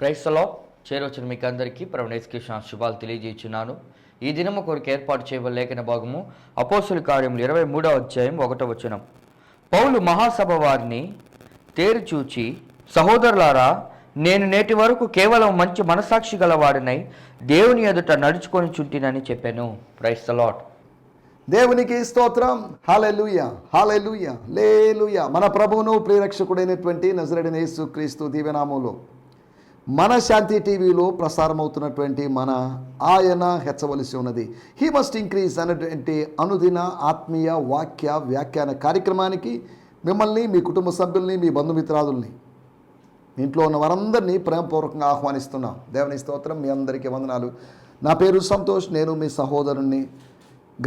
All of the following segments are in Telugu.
క్రైస్తలో చేరొచ్చిన మీకు అందరికీ ప్రవణేశ్ కృష్ణ శుభాలు తెలియజేస్తున్నాను ఈ దినము కొరకు ఏర్పాటు చేయబడిన లేఖన భాగము అపోసుల కార్యములు ఇరవై మూడవ అధ్యాయం ఒకటో వచనం. పౌలు మహాసభ వారిని తేరుచూచి సహోదరులారా నేను నేటి వరకు కేవలం మంచి మనసాక్షి గలవాడినై దేవుని ఎదుట నడుచుకొని చుంటినని చెప్పాను. ప్రైస్ లాట్ దేవునికి స్తోత్రం. హాలెలుయ హాలెలుయ లేలుయ మన ప్రభువును ప్రియరక్షకుడైనటువంటి నజరడిన యేసు క్రీస్తు దీవెనామంలో మన శాంతి టీవీలో ప్రసారమవుతున్నటువంటి మన ఆయన హెచ్చవలసి ఉన్నది. హీ మస్ట్ ఇంక్రీజ్ అనేటువంటి అనుదిన ఆత్మీయ వాక్య వ్యాఖ్యాన కార్యక్రమానికి మిమ్మల్ని మీ కుటుంబ సభ్యుల్ని మీ బంధుమిత్రాదుల్ని ఇంట్లో ఉన్న వారందరినీ ప్రేమపూర్వకంగా ఆహ్వానిస్తున్నాం. దేవుని స్తోత్రం మీ అందరికీ వందనాలు. నా పేరు సంతోష్ నేను మీ సహోదరుణ్ణి.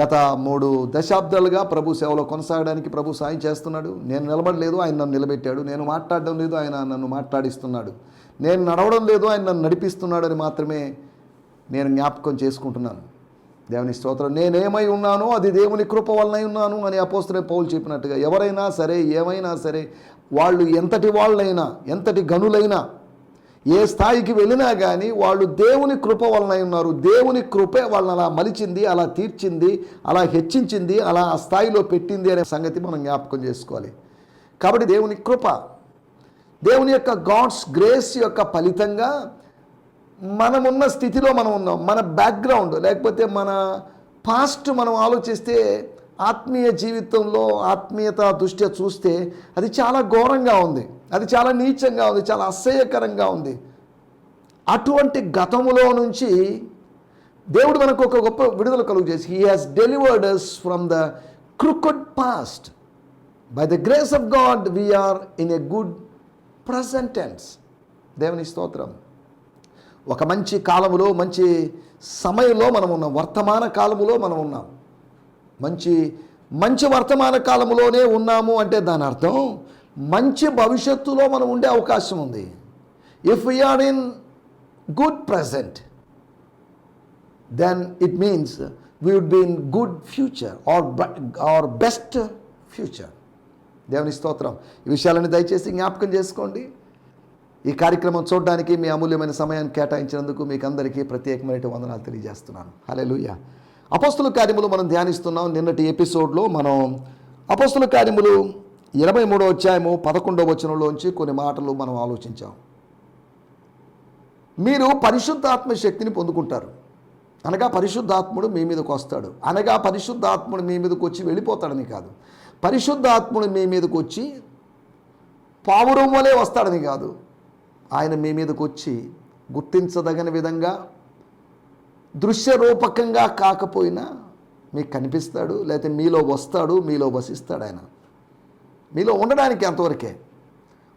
గత మూడు దశాబ్దాలుగా ప్రభు సేవలో కొనసాగడానికి ప్రభు సాయం చేస్తున్నాడు. నేను నిలబడలేదు ఆయన నన్ను నిలబెట్టాడు. నేను మాట్లాడడం లేదు ఆయన నన్ను మాట్లాడిస్తున్నాడు. నేను నడవడం లేదు ఆయన నన్ను నడిపిస్తున్నాడని మాత్రమే నేను జ్ఞాపకం చేసుకుంటున్నాను. దేవుని స్తోత్రం. నేనేమై ఉన్నానో అది దేవుని కృప వలనై ఉన్నాను అని అపోస్తులే పౌలు చెప్పినట్టుగా ఎవరైనా సరే ఏమైనా సరే వాళ్ళు ఎంతటి వాళ్ళైనా ఎంతటి గనులైనా ఏ స్థాయికి వెళ్ళినా కానీ వాళ్ళు దేవుని కృప వలన ఉన్నారు. దేవుని కృపే వాళ్ళని అలా మలిచింది అలా తీర్చింది అలా హెచ్చించింది అలా ఆ స్థాయిలో పెట్టింది అనే సంగతి మనం జ్ఞాపకం చేసుకోవాలి. కాబట్టి దేవుని కృప దేవుని యొక్క గాడ్స్ గ్రేస్ యొక్క ఫలితంగా మనమున్న స్థితిలో మనం ఉన్నాం. మన బ్యాక్గ్రౌండ్ లేకపోతే మన పాస్ట్ మనం ఆలోచిస్తే ఆత్మీయ జీవితంలో ఆత్మీయత దృష్ట్యా చూస్తే అది చాలా ఘోరంగా ఉంది. అది చాలా నీచంగా ఉంది చాలా అసహ్యకరంగా ఉంది. అటువంటి గతములో నుంచి దేవుడు మనకు ఒక గొప్ప విడుదల కలుగు చేసి he has delivered us from the crooked past by the grace of God we are in a good present tense దేవుని స్తోత్రం. ఒక మంచి కాలములో మంచి సమయంలో మనం ఉన్నాం వర్తమాన కాలములో మనం ఉన్నాం మంచి మంచి వర్తమాన కాలంలోనే ఉన్నాము అంటే దాని అర్థం మంచి భవిష్యత్తులో మనం ఉండే అవకాశం ఉంది. If we are in good present then it means we would be in good future or or best future దేవుని స్తోత్రం. ఈ విషయాలను దయచేసి జ్ఞాపకం చేసుకోండి. ఈ కార్యక్రమం చూడడానికి మీ అమూల్యమైన సమయాన్ని కేటాయించినందుకు మీకు అందరికీ ప్రత్యేకమైన వందనాలు తెలియజేస్తున్నాను. హలెలుయ అపస్తుల కార్యములు మనం ధ్యానిస్తున్నాం. నిన్నటి ఎపిసోడ్లో మనం అపస్తుల కార్యములు ఇరవై మూడో అధ్యాయము పదకొండవ వచనంలోంచి కొన్ని మాటలు మనం ఆలోచించాం. మీరు పరిశుద్ధాత్మ శక్తిని పొందుకుంటారు. అనగా పరిశుద్ధాత్ముడు మీ మీదకి వస్తాడు. అనగా పరిశుద్ధాత్ముడు మీ మీదకి వచ్చి వెళ్ళిపోతాడని కాదు. పరిశుద్ధాత్ముడు మీ మీదకు వచ్చి పావురం వలె వస్తాడని కాదు. ఆయన మీ మీదకి వచ్చి గుర్తించదగిన విధంగా దృశ్య రూపకంగా కాకపోయినా మీకు కనిపిస్తాడు లేకపోతే మీలో వస్తాడు మీలో వసిస్తాడు ఆయన. మీలో ఉండడానికి అంతవరకే.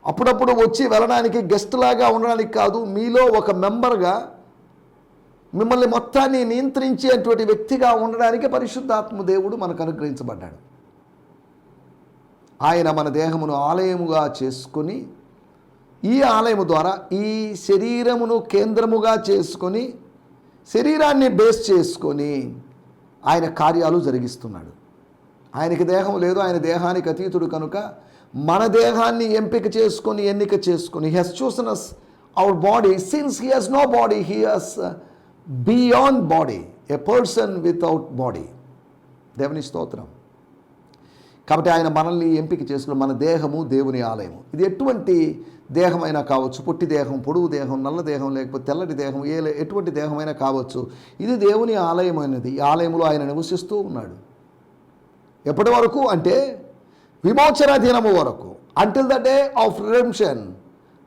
అప్పుడప్పుడు వచ్చి వెళ్ళడానికి గెస్ట్ లాగా ఉండడానికి కాదు మీలో ఒక మెంబర్గా మిమ్మల్ని మొత్తాన్ని నియంత్రించేటువంటి వ్యక్తిగా ఉండడానికి పరిశుద్ధాత్మ దేవుడు మనకు అనుగ్రహించబడ్డాడు. ఆయన మన దేహమును ఆలయముగా చేసుకొని ఈ ఆలయము ద్వారా ఈ శరీరమును కేంద్రముగా చేసుకొని శరీరాన్ని బేస్ చేసుకొని ఆయన కార్యాలు జరిగిస్తున్నాడు. ఆయనకి దేహం లేదు ఆయన దేహానికి అతీతుడు కనుక మన దేహాన్ని ఎంపిక చేసుకొని ఎన్నిక చేసుకొని he's chosen us our body since he has no body he has beyond body a person without body దేవుని స్తోత్రం. కాబట్టి ఆయన మనల్ని ఎంపిక చేసుకుని మన దేహము దేవుని ఆలయము. ఇది ఎటువంటి దేహమైనా కావచ్చు పొట్టి దేహం పొడుగు దేహం నల్ల దేహం లేకపోతే తెల్లటి దేహం ఏ ఎటువంటి దేహమైనా కావచ్చు ఇది దేవుని ఆలయం అనేది ఈ ఆలయంలో ఆయన నివసిస్తూ ఉన్నాడు. ఎప్పటి వరకు అంటే విమోచన దినము వరకు. Until the day of redemption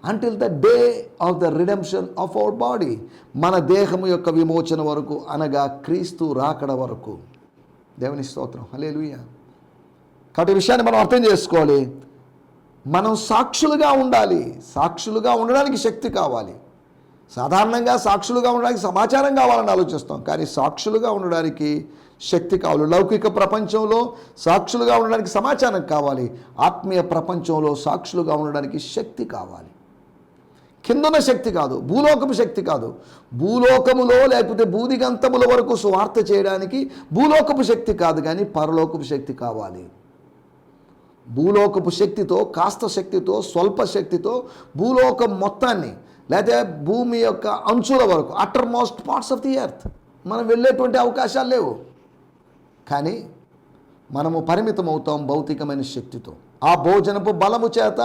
until the day of the redemption of our body మన దేహము యొక్క విమోచన వరకు అనగా క్రీస్తు రాకడ వరకు. దేవుని స్తోత్రం. హల్లెలూయా కాబట్టి ఈ విషయాన్ని మనం అర్థం చేసుకోవాలి. మనం సాక్షులుగా ఉండాలి. సాక్షులుగా ఉండడానికి శక్తి కావాలి. సాధారణంగా సాక్షులుగా ఉండడానికి సమాచారం కావాలని ఆలోచిస్తాం. కానీ సాక్షులుగా ఉండడానికి శక్తి కావాలి. లౌకిక ప్రపంచంలో సాక్షులుగా ఉండడానికి సమాచారం కావాలి. ఆత్మీయ ప్రపంచంలో సాక్షులుగా ఉండడానికి శక్తి కావాలి. కిందన శక్తి కాదు. భూలోకపు శక్తి కాదు. భూలోకములో లేకపోతే భూదిగంతముల వరకు స్వార్థ చేయడానికి భూలోకపు శక్తి కాదు. కానీ పరలోకపు శక్తి కావాలి. భూలోకపు శక్తితో కాస్త శక్తితో స్వల్ప శక్తితో భూలోకం మొత్తాన్ని లేదా భూమి యొక్క అంచుల వరకు uttermost parts of the earth మనం వెళ్ళేటువంటి అవకాశాలు లేవు. కానీ మనము పరిమితం అవుతాం భౌతికమైన శక్తితో. ఆ భోజనపు బలము చేత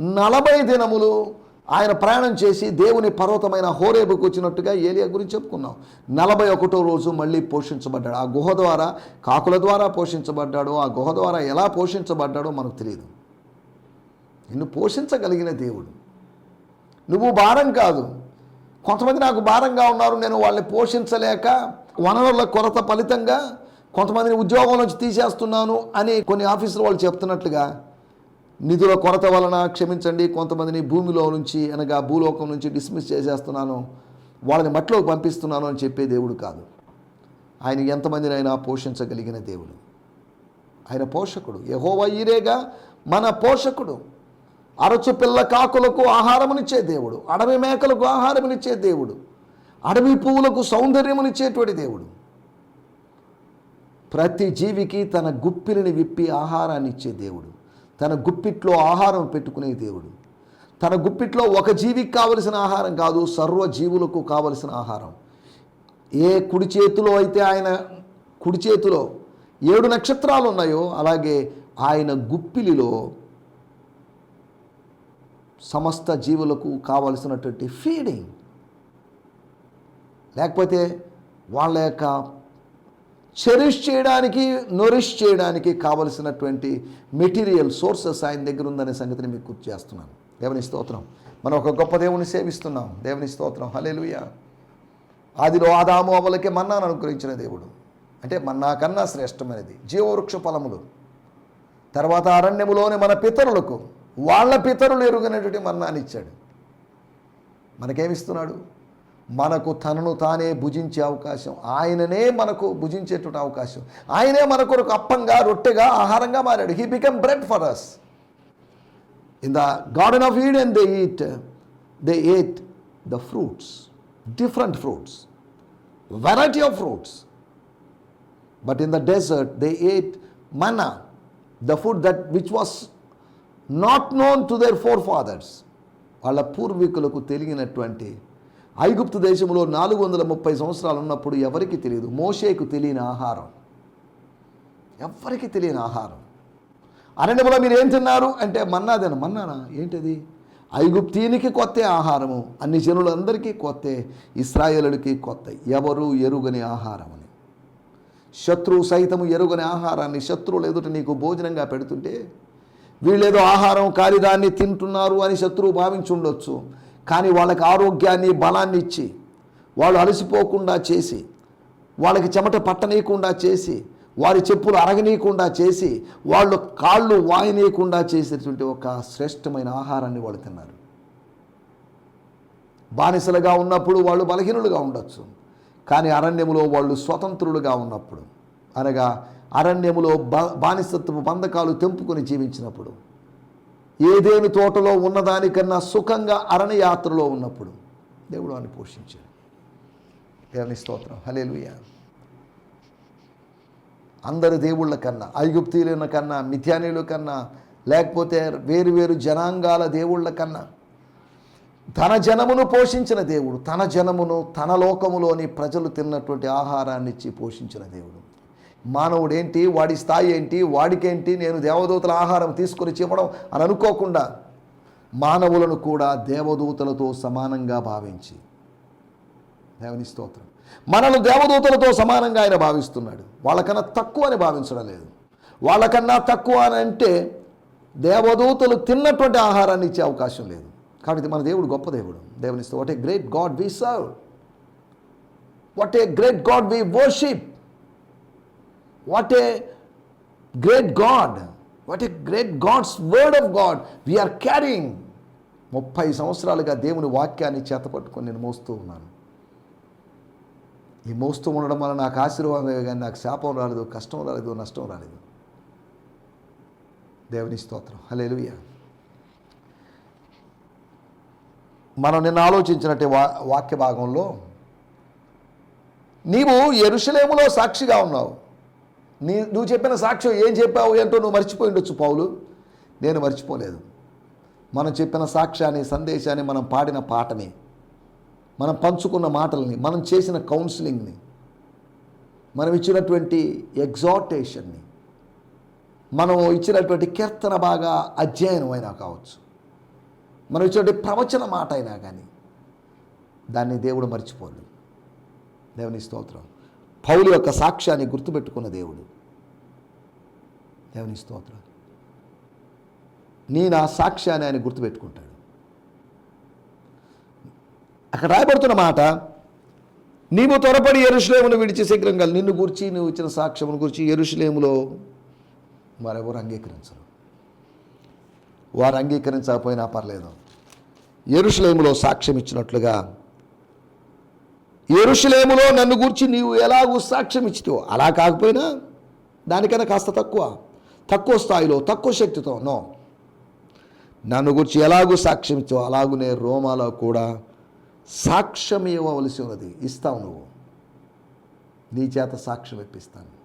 నలభై దినములు ఆయన ప్రయాణం చేసి దేవుని పర్వతమైన హోరేబుకు వచ్చినట్టుగా ఏలియా గురించి చెప్పుకున్నాం. నలభై ఒకటో రోజు మళ్ళీ పోషించబడ్డాడు. ఆ గుహ ద్వారా కాకుల ద్వారా పోషించబడ్డాడు. ఆ గుహ ద్వారా ఎలా పోషించబడ్డాడో మనకు తెలియదు. నిన్ను పోషించగలిగిన దేవుడు. నువ్వు భారం కాదు. కొంతమంది నాకు భారంగా ఉన్నారు. నేను వాళ్ళని పోషించలేక వనరుల కొరత ఫలితంగా కొంతమందిని ఉద్యోగం నుంచి తీసేస్తున్నాను అని కొన్ని ఆఫీసులు వాళ్ళు చెప్తున్నట్లుగా నిధుల కొరత వలన క్షమించండి కొంతమందిని భూమిలో నుంచి అనగా భూలోకం నుంచి డిస్మిస్ చేసేస్తున్నాను వాళ్ళని మట్టిలోకి పంపిస్తున్నాను అని చెప్పే దేవుడు కాదు. ఆయన ఎంతమందినైనా పోషించగలిగిన దేవుడు. ఆయన పోషకుడు. యహోవా ఈరేగా మన పోషకుడు. అరచు పిల్ల కాకులకు ఆహారమునిచ్చే దేవుడు. అడవి మేకలకు ఆహారమునిచ్చే దేవుడు. అడవి పువ్వులకు సౌందర్యమునిచ్చేటువంటి దేవుడు. ప్రతి జీవికి తన గుప్పిలిని విప్పి ఆహారాన్ని ఇచ్చే దేవుడు. తన గుప్పిట్లో ఆహారం పెట్టుకునే దేవుడు. తన గుప్పిట్లో ఒక జీవికి కావలసిన ఆహారం కాదు సర్వజీవులకు కావలసిన ఆహారం. ఏ కుడి చేతిలో అయితే ఆయన కుడి చేతిలో ఏడు నక్షత్రాలు ఉన్నాయో అలాగే ఆయన గుప్పిలిలో సమస్త జీవులకు కావలసినటువంటి ఫీడింగ్ లేకపోతే వాళ్ళ యొక్క చెరిష్ చేయడానికి నొరిష్ చేయడానికి కావలసినటువంటి మెటీరియల్ సోర్సెస్ ఆయన దగ్గర ఉందనే సంగతిని మీకు గుర్తు చేస్తున్నాను. దేవుని స్తోత్రం. మనం ఒక గొప్ప దేవుని సేవిస్తున్నాం. దేవుని స్తోత్రం. హలేలుయ ఆదిలో ఆదాము అవలకే మన్నాను అనుగ్రహించిన దేవుడు. అంటే మన్నా కన్నా శ్రేష్టమైనది. జీవవృక్ష ఫలములు. తర్వాత అరణ్యములోని మన పితరులకు వాళ్ళ పితరులు ఎరుగనటువంటి మన్నాని ఇచ్చాడు మనకేమిస్తున్నాడు? మనకు తనను తానే భుజించే అవకాశం. ఆయననే మనకు భుజించేటువంటి అవకాశం. ఆయనే మన కొరకు అప్పంగా రొట్టెగా ఆహారంగా మారాడు. He become bread for us in the garden of Eden they eat they ate the fruits different fruits variety of fruits but in the desert they ate manna the food that which was not known to their forefathers వాళ్ళ పూర్వీకులకు తెలియనటువంటి ఐగుప్తు దేశంలో నాలుగు వందల ముప్పై సంవత్సరాలు ఉన్నప్పుడు ఎవరికి తెలియదు? మోషేకు తెలియని ఆహారం. ఎవ్వరికి తెలియని ఆహారం? అరణ్యములో మీరు ఏం తిన్నారు? అంటే మన్నాదేనా? మన్నానా? ఏంటది? ఐగుప్తీనికి కొత్త ఆహారము అన్ని జనులందరికీ కొత్త ఇస్రాయేలుడికి కొత్త. ఎవరు ఎరుగని ఆహారమని? శత్రువు సైతము ఎరుగని ఆహారాన్ని శత్రువులు ఎదుట నీకు భోజనంగా పెడుతుంటే వీళ్ళేదో ఆహారం కాలిదాన్ని తింటున్నారు అని శత్రువు భావించుండొచ్చు. ఉండొచ్చు కానీ వాళ్ళకి ఆరోగ్యాన్ని బలాన్ని ఇచ్చి వాళ్ళు అలసిపోకుండా చేసి వాళ్ళకి చెమట పట్టనీయకుండా చేసి వారి చెప్పులు అరగనీయకుండా చేసి వాళ్ళు కాళ్ళు వాయనీయకుండా చేసేటువంటి ఒక శ్రేష్టమైన ఆహారాన్ని వాళ్ళు తిన్నారు. బానిసలుగా ఉన్నప్పుడు వాళ్ళు బలహీనులుగా ఉండొచ్చు. కానీ అరణ్యములో వాళ్ళు స్వతంత్రులుగా ఉన్నప్పుడు అనగా అరణ్యములో బా బానిసత్వపు బంధకాలు తెంపుకొని జీవించినప్పుడు ఏదేని తోటలో ఉన్నదానికన్నా సుఖంగా అరణ్య యాత్రలో ఉన్నప్పుడు దేవుడు అని పోషించాడు. దేవుని స్తోత్రం. హలేలుయ అందరు దేవుళ్ళ కన్నా ఐగుప్తీయుల కన్నా మిథ్యానీయుల కన్నా లేకపోతే వేరు వేరు జనాంగాల దేవుళ్ళ కన్నా తన జనమును పోషించిన దేవుడు తన జనమును తన లోకములోని ప్రజలు తిన్నటువంటి ఆహారాన్ని ఇచ్చి పోషించిన దేవుడు. మానవుడు ఏంటి వాడి స్థాయి ఏంటి? వాడికేంటి? నేను దేవదూతల ఆహారం తీసుకొని చెప్పడం అని అనుకోకుండా మానవులను కూడా దేవదూతలతో సమానంగా భావించి. దేవుని స్తోత్రం. మనల్ని దేవదూతలతో సమానంగా ఆయన భావిస్తున్నాడు. వాళ్ళకన్నా తక్కువ అని భావించడం లేదు. వాళ్ళకన్నా తక్కువ అని అంటే దేవదూతలు తిన్నటువంటి ఆహారాన్ని ఇచ్చే అవకాశం లేదు. కాబట్టి మన దేవుడు గొప్ప దేవుడు. దేవుని what a great God we serve what a great God we worship what a great God what a great God's word of God we are carrying ముప్పై సంవత్సరాలుగా దేవుని వాక్యాన్ని చేతపట్టుకొని నేను మోస్తూ ఉన్నాను. ఈ మోస్తూ ఉండడం వల్ల నాకు ఆశీర్వాదం కానీ నాకు శాపం రాలేదు కష్టం రాలేదు నష్టం రాలేదు. దేవుని స్తోత్రం. హల్లెలూయ. మనం నిన్న ఆలోచించినట్టు వా వాక్య భాగంలో నీవు ఎరుషలేములో సాక్షిగా ఉన్నావు. నీ నువ్వు చెప్పిన సాక్ష్యం ఏం చెప్పావు ఏంటో నువ్వు మర్చిపోయి ఉండొచ్చు పౌలు. నేను మర్చిపోలేదు. మనం చెప్పిన సాక్ష్యాన్ని సందేశాన్ని మనం పాడిన పాటని మనం పంచుకున్న మాటల్ని మనం చేసిన కౌన్సిలింగ్ని మనం ఇచ్చినటువంటి ఎగ్జాటేషన్ని మనం ఇచ్చినటువంటి కీర్తన బాగా అధ్యయనం అయినా కావచ్చు. మనం ఇచ్చినటువంటి ప్రవచన మాట అయినా కానీ దాన్ని దేవుడు మర్చిపోలేదు. దేవుని స్తోత్రం. పౌలు యొక్క సాక్ష్యాన్ని గుర్తుపెట్టుకున్న దేవుడు. దేవుని స్తోత్రం నేను ఆ సాక్ష్యాన్ని ఆయన గుర్తుపెట్టుకుంటాడు. అక్కడ రాయబడుతున్న మాట నీవు త్వరపడి ఎరుషులేమును విడిచి శీఘ్రంగా నిన్ను గురించి నువ్వు ఇచ్చిన సాక్ష్యమును గురించి ఎరుషులేములో మరెవరు అంగీకరించరు. వారు అంగీకరించకపోయినా పర్లేదు. ఎరుషులేములో సాక్ష్యం ఇచ్చినట్లుగా ఎరుషులేములో నన్ను గురించి నీవు ఎలాగూ సాక్ష్యం ఇచ్చితో అలా కాకపోయినా దానికన్నా కాస్త తక్కువ. తక్కువ స్థాయిలో తక్కువ శక్తితో నో. నన్ను గురించి ఎలాగూ సాక్ష్యం ఇచ్చావు అలాగునే రోమాలో కూడా సాక్ష్యం ఇవ్వవలసి ఉన్నది. ఇస్తావు నువ్వు. నీ చేత సాక్ష్యం ఇప్పిస్తాను.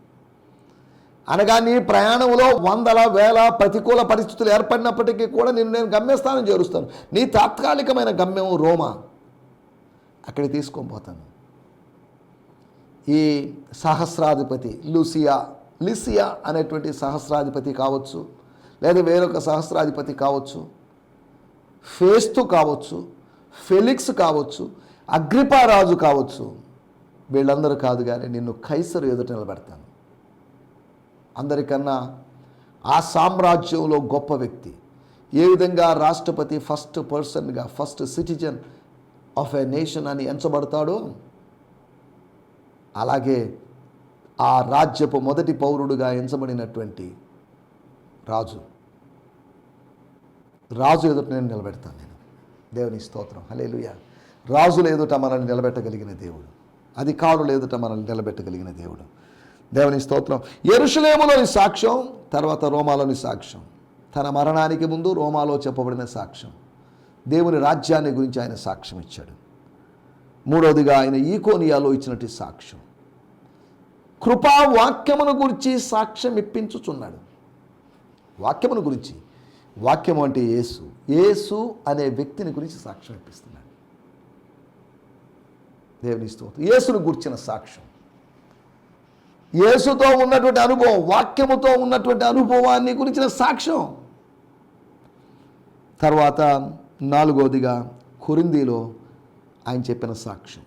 అనగా నీ ప్రయాణంలో వందల వేల ప్రతికూల పరిస్థితులు ఏర్పడినప్పటికీ కూడా నేను నేను గమ్యస్థానం చేరుస్తాను. నీ తాత్కాలికమైన గమ్యం రోమా. అక్కడికి తీసుకొని పోతాను. ఈ సహస్రాధిపతి లూసియా లిసియా అనేటువంటి సహస్రాధిపతి కావచ్చు లేదా వేరొక సహస్రాధిపతి కావచ్చు ఫేస్తు కావచ్చు ఫెలిక్స్ కావచ్చు అగ్రిపారాజు కావచ్చు. వీళ్ళందరూ కాదు కానీ నిన్ను కైసరు ఎదుట నిలబెడతాను. అందరికన్నా ఆ సామ్రాజ్యంలో గొప్ప వ్యక్తి. ఏ విధంగా రాష్ట్రపతి ఫస్ట్ పర్సన్గా first citizen of a nation అని ఎంచబడతాడో అలాగే ఆ రాజ్యపు మొదటి పౌరుడుగా ఎంచబడినటువంటి రాజు. రాజు ఎదుట నేను నిలబెడతాను నేను. దేవుని స్తోత్రం. హలేలుయ రాజుల ఎదుట మనల్ని నిలబెట్టగలిగిన దేవుడు. అధికారుల ఎదుట మనల్ని నిలబెట్టగలిగిన దేవుడు. దేవుని స్తోత్రం. ఎరుషులేములోని సాక్ష్యం తర్వాత రోమాలోని సాక్ష్యం. తన మరణానికి ముందు రోమాలో చెప్పబడిన సాక్ష్యం. దేవుని రాజ్యాన్ని గురించి ఆయన సాక్ష్యం ఇచ్చాడు మూడవదిగా ఆయన ఈకోనియాలో ఇచ్చినట్టు సాక్ష్యం. కృపా వాక్యమును గురించి సాక్ష్యం ఇప్పించుచున్నాడు. వాక్యమును గురించి. వాక్యము అంటే యేసు. యేసు అనే వ్యక్తిని గురించి సాక్ష్యం ఇప్పిస్తున్నాడు. దేవుని స్తోత్రం. యేసును గురించిన సాక్ష్యం. యేసుతో ఉన్నటువంటి అనుభవం వాక్యముతో ఉన్నటువంటి అనుభవాన్ని గురించిన సాక్ష్యం. తర్వాత నాలుగోదిగా కొరిందీలో ఆయన చెప్పిన సాక్ష్యం.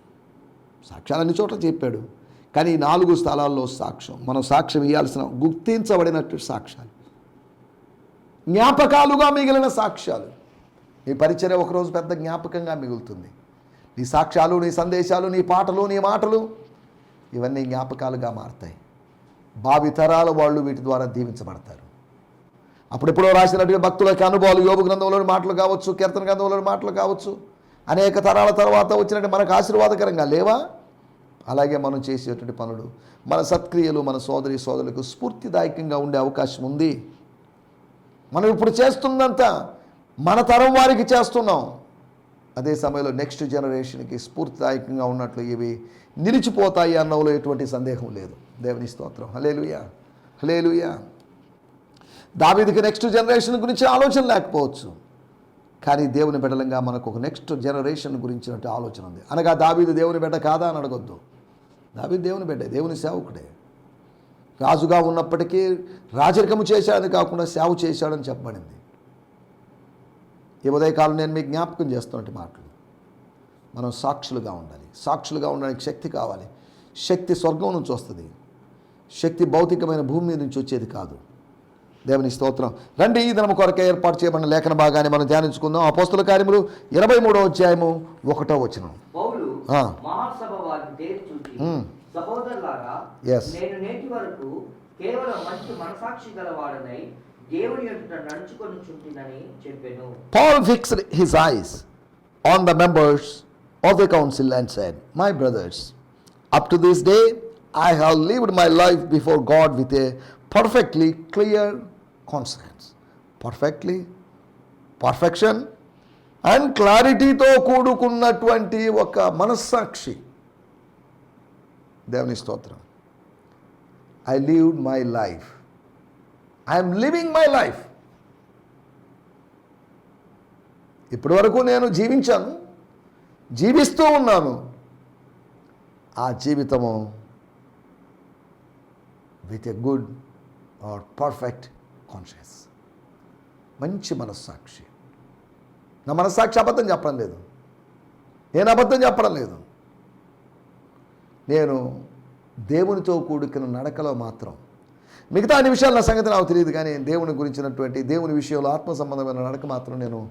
సాక్ష్యాలన్ని చోట్ల చెప్పాడు. కానీ ఈ నాలుగు స్థలాల్లో సాక్ష్యం. మనం సాక్ష్యం ఇవ్వాల్సిన గుర్తించబడినట్టు సాక్ష్యాలు. జ్ఞాపకాలుగా మిగిలిన సాక్ష్యాలు. నీ పరిచర్య ఒకరోజు పెద్ద జ్ఞాపకంగా మిగులుతుంది. నీ సాక్ష్యాలు నీ సందేశాలు నీ పాటలు నీ మాటలు ఇవన్నీ జ్ఞాపకాలుగా మారుతాయి. భావి తరాల వాళ్ళు వీటి ద్వారా దీవించబడతారు. అప్పుడెప్పుడో రాసినటువంటి భక్తులకి అనుభవాలు యోగ గ్రంథంలోని మాటలు కావచ్చు కీర్తన గ్రంథంలోని మాటలు కావచ్చు అనేక తరాల తర్వాత వచ్చినట్టు మనకు ఆశీర్వాదకరంగా లేవా? అలాగే మనం చేసేటువంటి పనులు. మన సత్క్రియలు మన సోదరి సోదరులకు స్ఫూర్తిదాయకంగా ఉండే అవకాశం ఉంది. మనం ఇప్పుడు చేస్తుందంతా మన తరం వారికి చేస్తున్నాం. అదే సమయంలో నెక్స్ట్ జనరేషన్కి స్ఫూర్తిదాయకంగా ఉన్నట్లు ఇవి నిలిచిపోతాయి అన్నంలో ఎటువంటి సందేహం లేదు. దేవుని స్తోత్రం. హలేలుయా హలేలుయా దావీదికి నెక్స్ట్ జనరేషన్ గురించి ఆలోచన లేకపోవచ్చు. కానీ దేవుని బిడ్డలంగా మనకు ఒక నెక్స్ట్ జనరేషన్ గురించినట్టు ఆలోచన ఉంది. అనగా దావీది దేవుని బిడ్డ కాదా అని అడగొద్దు. దావీదు దేవుని బిడ్డే దేవుని సేవకుడే. రాజుగా ఉన్నప్పటికీ రాజరికము చేశాడని కాకుండా సేవ చేశాడని చెప్పబడింది. ఈ ఉదయకాలం నేను మీకు జ్ఞాపకం చేస్తున్నట్టు మాటలు. మనం సాక్షులుగా ఉండాలి. సాక్షులుగా ఉండడానికి శక్తి కావాలి. శక్తి స్వర్గం నుంచి వస్తుంది. శక్తి భౌతికమైన భూమి మీద నుంచి వచ్చేది కాదు. దేవుని స్తోత్రం. రండి ఈ దినము కొరకే ఏర్పాటు చేయబడిన లేఖన భాగాన్ని మనం ధ్యానించుకుందాం. అపోస్తుల కార్యములు ఇరవై మూడో అధ్యాయము ఒకటో వచనం. మహాసభ వారిని తేరి చూచి మ్మ్. సహోదరులారా Yes. నేను నేటి వరకు కేవలం మంచి మనసాక్షి గలవాడనై దేవుని ఎదుట నడుచుకొని చుంటినని చెప్పాను Paul fixed his eyes on the members of the council and said, My brothers, up to this day I have lived my life before God with a perfectly clear conscience. Perfectly, perfection and క్లారిటీతో కూడుకున్నటువంటి ఒక మనస్సాక్షి. దేవుని స్తోత్రం. I leave my life I'm living my life ఇప్పటి వరకు నేను జీవించాను. జీవిస్తూ ఉన్నాను. ఆ జీవితము with a good or perfect conscious మంచి మనస్సాక్షి. నా మనస్సాక్షి అబద్ధం చెప్పడం లేదు. నేను అబద్ధం చెప్పడం లేదు. నేను దేవునితో కూడుకున్న నడకలో మాత్రం మిగతా అన్ని విషయాలు నా సంగతి నాకు తెలియదు కానీ దేవుని గురించినటువంటి దేవుని విషయంలో ఆత్మ సంబంధమైన నడక మాత్రం నేను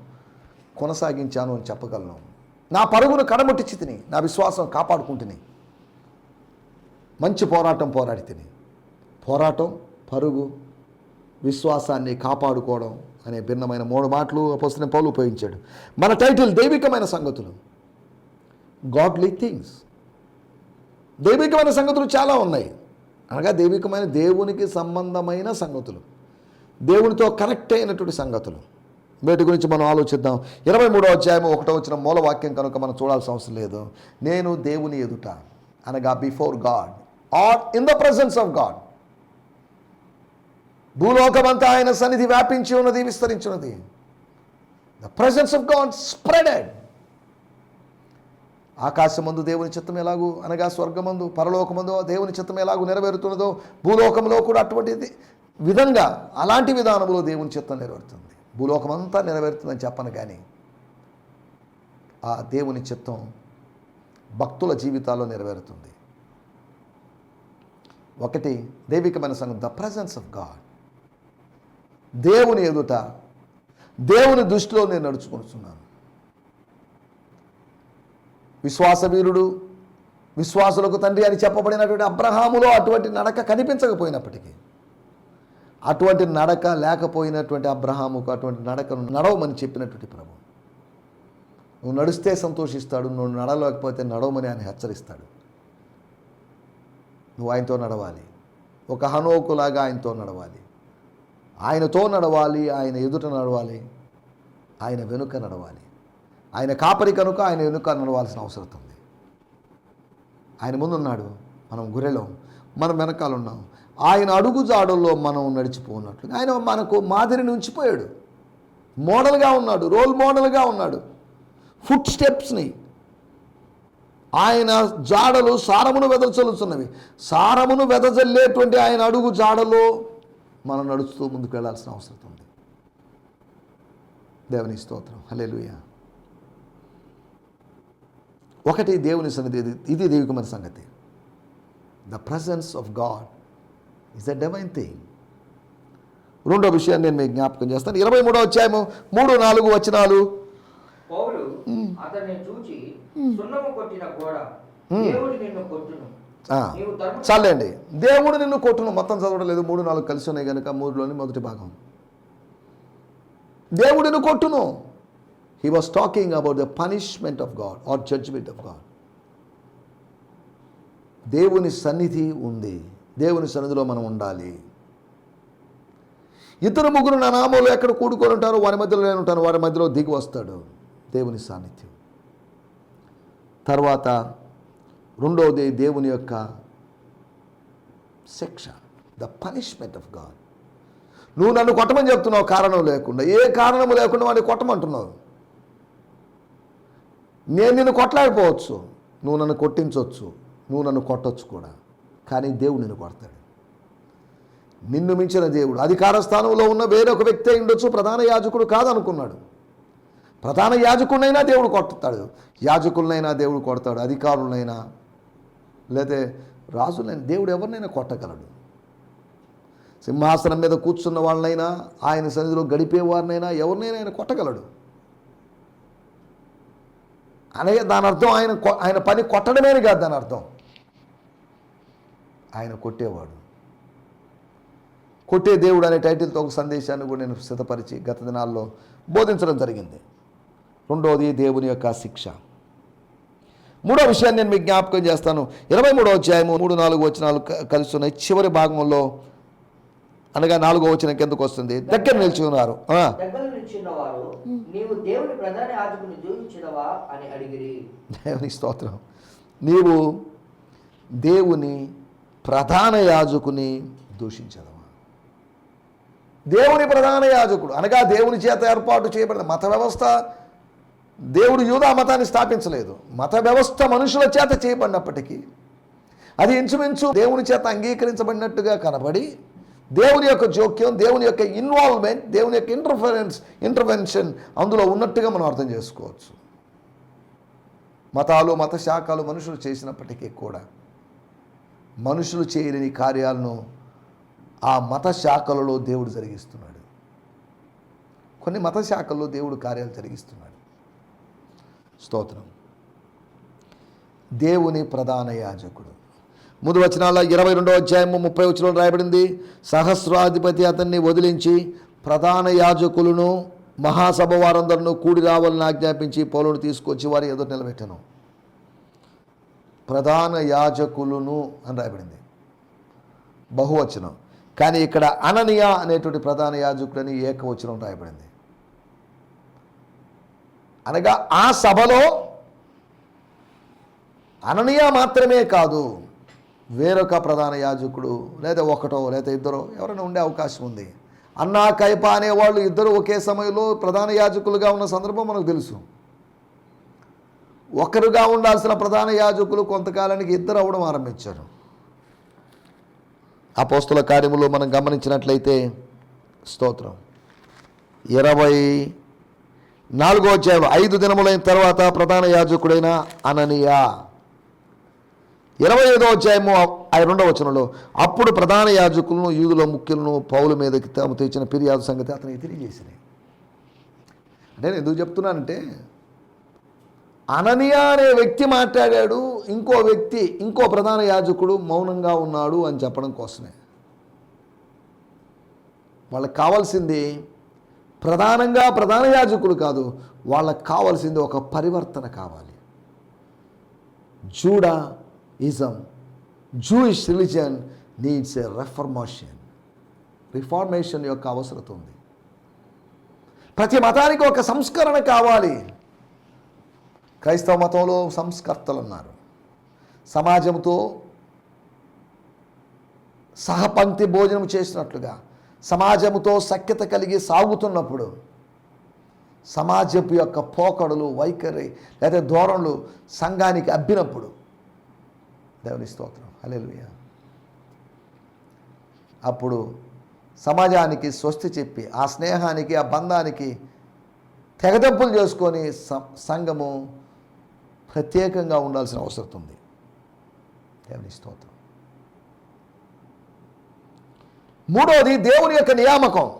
కొనసాగించాను అని చెప్పగలను. నా పరుగును కడముట్టించి తిని నా విశ్వాసం కాపాడుకుంటుని మంచి పోరాటం పోరాడి తిని పోరాటం పరుగు విశ్వాసాన్ని కాపాడుకోవడం అనే భిన్నమైన మూడు మాటలు అపోసిన పౌలు ఉపయోగించాడు. మన టైటిల్ దైవికమైన సంగతులు. గాడ్లీ థింగ్స్ దైవికమైన సంగతులు చాలా ఉన్నాయి. అనగా దైవికమైన దేవునికి సంబంధమైన సంగతులు. దేవునితో కనెక్ట్ అయినటువంటి సంగతులు. వీటి గురించి మనం ఆలోచిద్దాం. ఇరవై మూడో అధ్యాయం ఒకటో వచ్చిన మూల వాక్యం కనుక మనం చూడాల్సిన అవసరం లేదు. నేను దేవుని ఎదుట అనగా before God or in the presence of God భూలోకమంతా ఆయన సన్నిధి వ్యాపించి ఉన్నది విస్తరించినది the presence of God spreaded ఆకాశమందు దేవుని చిత్తం ఎలాగూ అనగా స్వర్గమందు పరలోకమందు దేవుని చిత్తం ఎలాగూ నెరవేరుతున్నదో భూలోకంలో కూడా అటువంటిది విధంగా అలాంటి విధానంలో దేవుని చిత్తం నెరవేరుతుంది. భూలోకమంతా నెరవేరుతుందని చెప్పను కానీ ఆ దేవుని చిత్తం భక్తుల జీవితాల్లో నెరవేరుతుంది. ఒకటి దైవికమైన సంఘం ద ప్రజెన్స్ ఆఫ్ గాడ్ దేవుని ఎదుట దేవుని దృష్టిలో నేను నడుచుకుంటున్నాను విశ్వాసవీరుడు విశ్వాసులకు తండ్రి అని చెప్పబడినటువంటి అబ్రహాములో అటువంటి నడక కనిపించకపోయినప్పటికీ అటువంటి నడక లేకపోయినటువంటి అబ్రహాముకు అటువంటి నడకను నడవమని చెప్పినటువంటి ప్రభు. నువ్వు నడిస్తే సంతోషిస్తాడు నువ్వు నడవలేకపోతే నడవమని ఆయన హెచ్చరిస్తాడు. నువ్వు ఆయనతో నడవాలి. ఒక హనోకులాగా ఆయనతో నడవాలి. ఆయనతో నడవాలి ఆయన ఎదుట నడవాలి ఆయన వెనుక నడవాలి. ఆయన కాపరి కనుక ఆయన వెనుక నడవాల్సిన అవసరం ఉంది. ఆయన ముందున్నాడు మనం గురెలో మనం వెనకాల ఉన్నాం. ఆయన అడుగు జాడల్లో మనం నడిచిపోన్నట్లు ఆయన మనకు మాదిరిని ఉంచిపోయాడు. మోడల్గా ఉన్నాడు రోల్ మోడల్గా ఉన్నాడు. ఫుట్ స్టెప్స్ని ఆయన జాడలు సారమును వెదజల్లుతున్నవి సారమును వెదజల్లేటువంటి ఆయన అడుగు జాడలో మనం నడుస్తూ ముందుకు వెళ్ళాల్సిన అవసరం ఉంది. దేవుని స్తోత్రం. హల్లెలూయా. ఒకటి దేవుని సన్నిధి ఇది- దైవికమైన సంగతి. The presence of God is a divine thing రెండో విషయాన్ని నేను మీకు జ్ఞాపకం చేస్తాను. ఇరవై మూడో అధ్యాయము మూడు నాలుగు వచనాలు. అతన్ని చూచి సున్నము కొట్టిన గోడ దేవుడు నిన్ను కొట్టును. చాలండి. దేవుడు నిన్ను కొట్టును. మొత్తం చదవడం లేదు మూడు నాలుగు కలిసి ఉన్నాయి కనుక మూడులోని మొదటి భాగం. దేవుడు నిన్ను కొట్టును. He was talking about the punishment of God or judgment of God దేవుని సన్నిధి ఉంది. దేవుని సన్నిధిలో మనం ఉండాలి. ఇద్దరు ముగ్గురు నా నామంలో ఎక్కడ కూడుకొని ఉంటారో వారి మధ్యలో నేను ఉంటాను. వారి మధ్యలో దిగి వస్తాడు దేవుని సాన్నిధ్యం. తర్వాత రెండవది దేవుని యొక్క శిక్ష ద పనిష్మెంట్ ఆఫ్ గాడ్ నువ్వు నన్ను కొట్టమని చెప్తున్నావు కారణం లేకుండా. ఏ కారణం లేకుండా వాడిని కొట్టమంటున్నావు? నేను నిన్ను కొట్టలేకపోవచ్చు. నువ్వు నన్ను కొట్టించవచ్చు నువ్వు నన్ను కొట్టొచ్చు కూడా. కానీ దేవుడు నిన్ను కొడతాడు. నిన్ను మించిన దేవుడు. అధికార స్థానంలో ఉన్న వేరొక వ్యక్తి అయి ఉండొచ్చు. ప్రధాన యాజకుడు కాదనుకున్నాడు. ప్రధాన యాజకుడినైనా దేవుడు కొడతాడు. యాజకులనైనా దేవుడు కొడతాడు. అధికారులనైనా లేతే రాజులైనా దేవుడు ఎవరినైనా కొట్టగలడు. సింహాసనం మీద కూర్చున్న వాళ్ళనైనా ఆయన సన్నిధిలో గడిపే వారినైనా ఎవరినైనా ఆయన కొట్టగలడు. అనే దాని అర్థం ఆయన కొ- ఆయన పని కొట్టడమేని కాదు దాని అర్థం. ఆయన కొట్టేవాడు. కొట్టే దేవుడు అనే టైటిల్తో ఒక సందేశాన్ని కూడా నేను సిద్ధపరిచి గత దినాల్లో బోధించడం జరిగింది. రెండవది దేవుని యొక్క శిక్ష. మూడో విషయాన్ని నేను మీకు జ్ఞాపకం చేస్తాను. ఇరవై మూడో అధ్యాయము మూడు నాలుగు వచనాలు క- కలిసి ఉన్నాయి చివరి భాగంలో అనగా నాలుగో వచనం కిందకు వస్తుంది. దగ్గర నిలిచి ఉన్నారు దేవుని స్తోత్రం. నీవు దేవుని ప్రధాన యాజకుని దూషించదవా? దేవుని ప్రధాన యాజకుడు అనగా దేవుని చేత ఏర్పాటు చేయబడిన మత వ్యవస్థ దేవుడు యూదా మతాన్ని స్థాపించలేదు. మత వ్యవస్థ మనుషుల చేత చేయబడినప్పటికీ అది ఇంచుమించు దేవుని చేత అంగీకరించబడినట్టుగా కనబడి దేవుని యొక్క జోక్యం దేవుని యొక్క ఇన్వాల్వ్మెంట్ దేవుని యొక్క ఇంటర్ఫరెన్స్ ఇంటర్వెన్షన్ అందులో ఉన్నట్టుగా మనం అర్థం చేసుకోవచ్చు. మతాలు మత శాఖలు మనుషులు చేసినప్పటికీ కూడా మనుషులు చేయలేని కార్యాలను ఆ మత శాఖలలో దేవుడు జరిగిస్తున్నాడు. కొన్ని మత శాఖల్లో దేవుడు కార్యాలు జరిగిస్తున్నాడు. స్తోత్రం. దేవుని ప్రధాన యాజకుడు. ముందు వచనాల ఇరవై రెండో అధ్యాయము ముప్పై వచనంలో రాయబడింది. సహస్రాధిపతి అతన్ని వదిలించి ప్రధాన యాజకులను మహాసభ వారందరినూ కూడి రావాలని ఆజ్ఞాపించి పౌలును తీసుకొచ్చి వారి ఎదురు నిలబెట్టాను. ప్రధాన యాజకులను అని రాయబడింది. బహువచనం. కానీ ఇక్కడ అననియా అనేటువంటి ప్రధాన యాజకుడని ఏకవచనం రాయబడింది. అనగా ఆ సభలో అననీయ మాత్రమే కాదు వేరొక ప్రధాన యాజకుడు లేదా ఒకటో లేదా ఇద్దరో ఎవరైనా ఉండే అవకాశం ఉంది. అన్నా కైప అనేవాళ్ళు ఇద్దరు ఒకే సమయంలో ప్రధాన యాజకులుగా ఉన్న సందర్భం మనకు తెలుసు. ఒకరుగా ఉండాల్సిన ప్రధాన యాజకులు కొంతకాలానికి ఇద్దరు అవడం ఆరంభించారు. ఆ పోస్తుల కార్యములో మనం గమనించినట్లయితే స్తోత్రం. ఇరవై నాలుగో అధ్యాయం ఐదు దినములైన తర్వాత ప్రధాన యాజకుడైన అననీయ. ఇరవై ఐదో అధ్యాయము ఆ రెండవ వచనంలో అప్పుడు ప్రధాన యాజకులను యూదుల ముఖ్యులను పౌల మీదకి తాము తెచ్చిన ఫిర్యాదు సంగతి అతనికి తెలియజేసినాయి. అంటే నేను ఎందుకు చెప్తున్నానంటే అననియా అనే వ్యక్తి మాట్లాడాడు ఇంకో వ్యక్తి ఇంకో ప్రధాన యాజకుడు మౌనంగా ఉన్నాడు అని చెప్పడం కోసమే. వాళ్ళకి కావాల్సింది ప్రధానంగా ప్రధాన యాజకుడు కాదు వాళ్ళకు కావాల్సింది ఒక పరివర్తన కావాలి. Judaism Jewish religion needs a reformation reformation యొక్క అవసరత ఉంది. ప్రతి మతానికి ఒక సంస్కరణ కావాలి. క్రైస్తవ మతంలో సంస్కర్తలు ఉన్నారు సమాజంతో సహపంక్తి భోజనం చేసినట్లుగా సమాజముతో సఖ్యత కలిగి సాగుతున్నప్పుడు సమాజపు యొక్క పోకడలు వైఖరి లేదా ధోరణులు సంఘానికి అబ్బినప్పుడు దేవుని స్తోత్రం. హల్లెలూయా. అప్పుడు సమాజానికి స్వస్తి చెప్పి ఆ స్నేహానికి ఆ బంధానికి తెగదెంపులు చేసుకొని సంఘము ప్రత్యేకంగా ఉండాల్సిన అవసరం ఉంది. దేవుని స్తోత్రం. మూడోది దేవుని యొక్క నియామకం.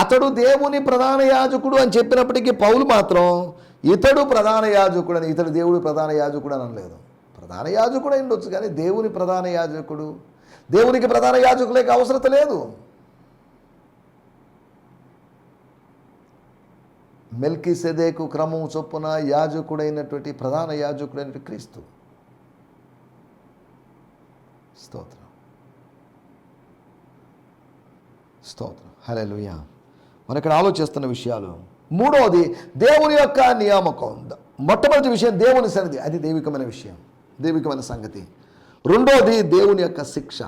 అతడు దేవుని ప్రధాన యాజకుడు అని చెప్పినప్పటికీ పౌలు మాత్రం ఇతడు ప్రధాన యాజకుడు అని ఇతడు దేవుడు ప్రధాన యాజకుడు అని అనలేదు. ప్రధాన యాజకుడు అయి ఉండొచ్చు కానీ దేవుని ప్రధాన యాజకుడు దేవునికి ప్రధాన యాజకులకి అవసరత లేదు. మెల్కి సెదేకు క్రమం చొప్పున యాజకుడైనటువంటి ప్రధాన యాజకుడైనటువంటి క్రీస్తు. స్తోత్రం. స్తోత్రం. హల్లెలూయా. మనం ఇక్కడ ఆలోచిస్తున్న విషయాలు. మూడవది దేవుని యొక్క నియామకం. మొట్టమొదటి విషయం దేవుని సన్నిధి. అది దైవికమైన విషయం. దైవికమైన సంగతి. రెండోది దేవుని యొక్క శిక్ష.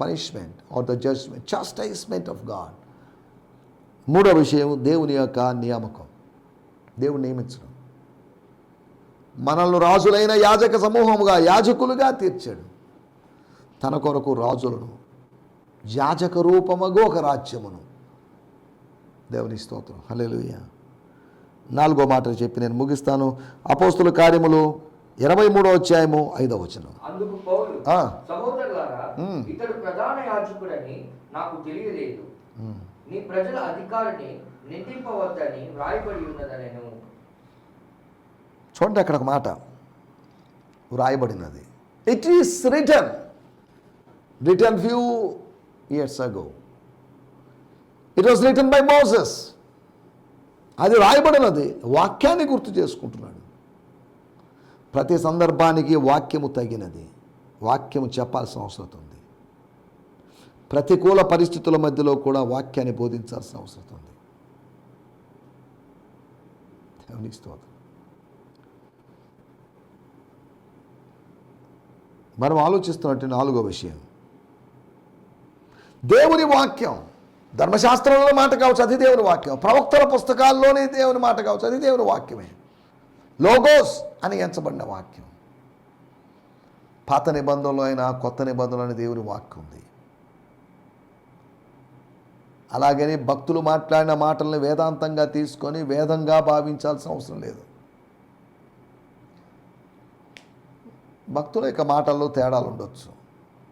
Punishment or the judgment chastisement of God మూడో విషయం దేవుని యొక్క నియామకం. దేవుడు నియమించడం. మనల్ని రాజులైన యాజక సమూహముగా యాజకులుగా తీర్చాడు. తన కొరకు రాజులను యాజక రూపమగు ఒక రాజ్యమును దేవుని స్తోత్రం. హల్లెలూయా. నాలుగో మాట చెప్పి నేను ముగిస్తాను. అపోస్తుల కార్యములు ఇరవై మూడో అధ్యాయము ఐదో వచనం. అందుకు పౌలు ఆ. సహోదరులారా మ్మ్. ఇతడు ప్రధాన యాజకుడని నాకు తెలియలేదు. ఉమ్. నీ ప్రజల అధికారిని నిందింపవద్దని వ్రాయబడి ఉన్నదనెను. చూడండి అక్కడ ఒక మాట వ్రాయబడినది. It is return return few years ago it was return by Moses అది రాయబడినది. వాక్యాన్ని గుర్తు చేసుకుంటున్నాడు. ప్రతి సందర్భానికి వాక్యము తగినది. వాక్యము చెప్పాల్సిన అవసరం ఉంది. ప్రతికూల పరిస్థితుల మధ్యలో కూడా వాక్యాన్ని బోధించాల్సిన అవసరం ఉంది. స్తోత్రం. మనం ఆలోచిస్తున్నట్టు నాలుగో విషయం. దేవుని వాక్యం. ధర్మశాస్త్రంలో మాట కావచ్చు అది దేవుని వాక్యం. ప్రవక్తల పుస్తకాల్లోనే దేవుని మాట కావచ్చు అది దేవుని వాక్యమే. లోగోస్ అని ఎంచబడిన వాక్యం. పాత నిబంధనలో అయినా కొత్త నిబంధనలు అని దేవుని వాక్యం ఉంది. అలాగని భక్తులు మాట్లాడిన మాటల్ని వేదాంతంగా తీసుకొని వేదంగా భావించాల్సిన అవసరం లేదు. భక్తుల యొక్క మాటల్లో తేడాలు ఉండొచ్చు.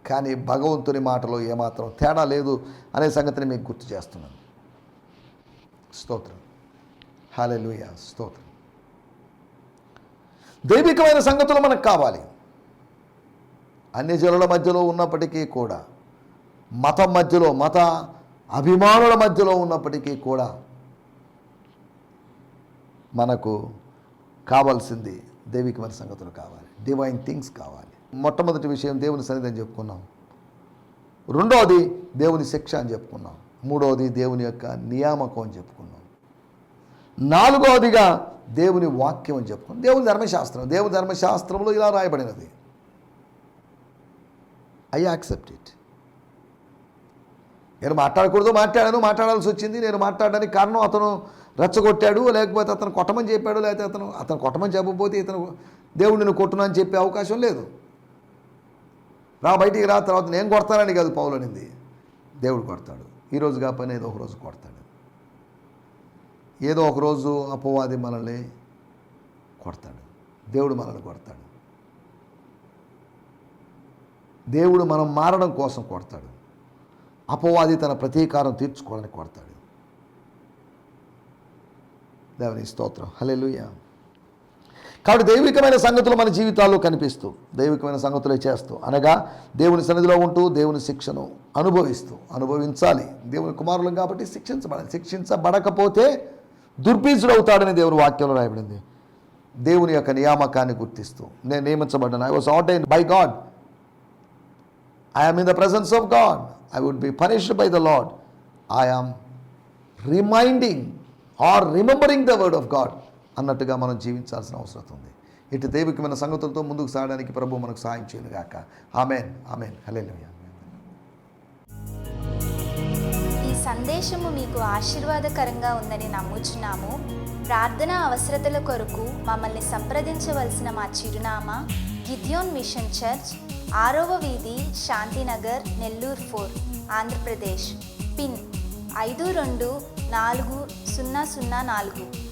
కానీ భగవంతుని మాటలో ఏమాత్రం తేడా లేదు అనే సంగతిని మీకు గుర్తు చేస్తున్నాను. స్తోత్రం. హాలెలుయ స్తోత్రం. దైవికమైన సంగతులు మనకు కావాలి. అన్ని జనుల మధ్యలో ఉన్నప్పటికీ కూడా మతం మధ్యలో మత అభిమానుల మధ్యలో ఉన్నప్పటికీ కూడా మనకు కావాల్సింది దైవికమైన సంగతులు కావాలి. డివైన్ థింగ్స్ కావాలి. మొట్టమొదటి విషయం దేవుని సన్నిధి అని చెప్పుకున్నాం. రెండవది దేవుని శిక్ష అని చెప్పుకున్నాం. మూడవది దేవుని యొక్క నియామకం అని చెప్పుకున్నాం. నాలుగవదిగా దేవుని వాక్యం అని చెప్పుకున్నాం. దేవుని ధర్మశాస్త్రం దేవుని ధర్మశాస్త్రంలో ఇలా రాయబడినది. ఐ యాక్సెప్ట్ ఇట్ నేను మాట్లాడకూడదు మాట్లాడాను మాట్లాడాల్సి వచ్చింది. నేను మాట్లాడడానికి కారణం అతను రెచ్చగొట్టాడు లేకపోతే అతను కొట్టమని చెప్పాడు లేకపోతే అతను అతను కొట్టమని చెప్పకపోతే ఇతను దేవుడు నేను కొట్టునని చెప్పే అవకాశం లేదు. రా బయటికి రా తర్వాత నేను కొడతానని కాదు పౌలు అనింది. దేవుడు కొడతాడు. ఈరోజు కాకపోయినా ఏదో ఒక రోజు కొడతాడు. ఏదో ఒక రోజు అపవాది మనల్ని కొడతాడు. దేవుడు మనల్ని కొడతాడు. దేవుడు మనం మారడం కోసం కొడతాడు. అపవాది తన ప్రతీకారం తీర్చుకోవాలని కొడతాడు. దేవుని స్తోత్రం. హల్లెలూయ. కాబట్టి దైవికమైన సంగతులు మన జీవితాల్లో కనిపిస్తూ దైవికమైన సంగతులే చేస్తూ అనగా దేవుని సన్నిధిలో ఉంటూ దేవుని శిక్షను అనుభవిస్తూ అనుభవించాలి. దేవుని కుమారులం కాబట్టి శిక్షించబడాలి. శిక్షించబడకపోతే దుర్బీజుడవుతాడని దేవుని వాక్యంలో రాయబడింది. దేవుని యొక్క నియామకాన్ని గుర్తిస్తూ నేను నియమించబడ్డాను. I was ordain by God I am in the presence of God I would be punished by the Lord. I am reminding or remembering the word of God అన్నట్టుగా మనం జీవించాల్సిన అవసరం ఉంది. ఇటు దైవికమైన సంగతులతో ముందుకు సాగడానికి ప్రభు మనకు సాయం చేయనుగాక ఆమెన్. ఆమెన్. హలే ఈ సందేశము మీకు ఆశీర్వాదకరంగా ఉందని నమ్ముచున్నాము. ప్రార్థన అవసరతల కొరకు మమ్మల్ని సంప్రదించవలసిన మా చిరునామా గిద్యోన్ మిషన్ చర్చ్ ఆరవ వీధి శాంతినగర్ నెల్లూరు ఫోర్ ఆంధ్రప్రదేశ్. పిన్ ఐదు రెండు నాలుగు సున్నా సున్నా నాలుగు.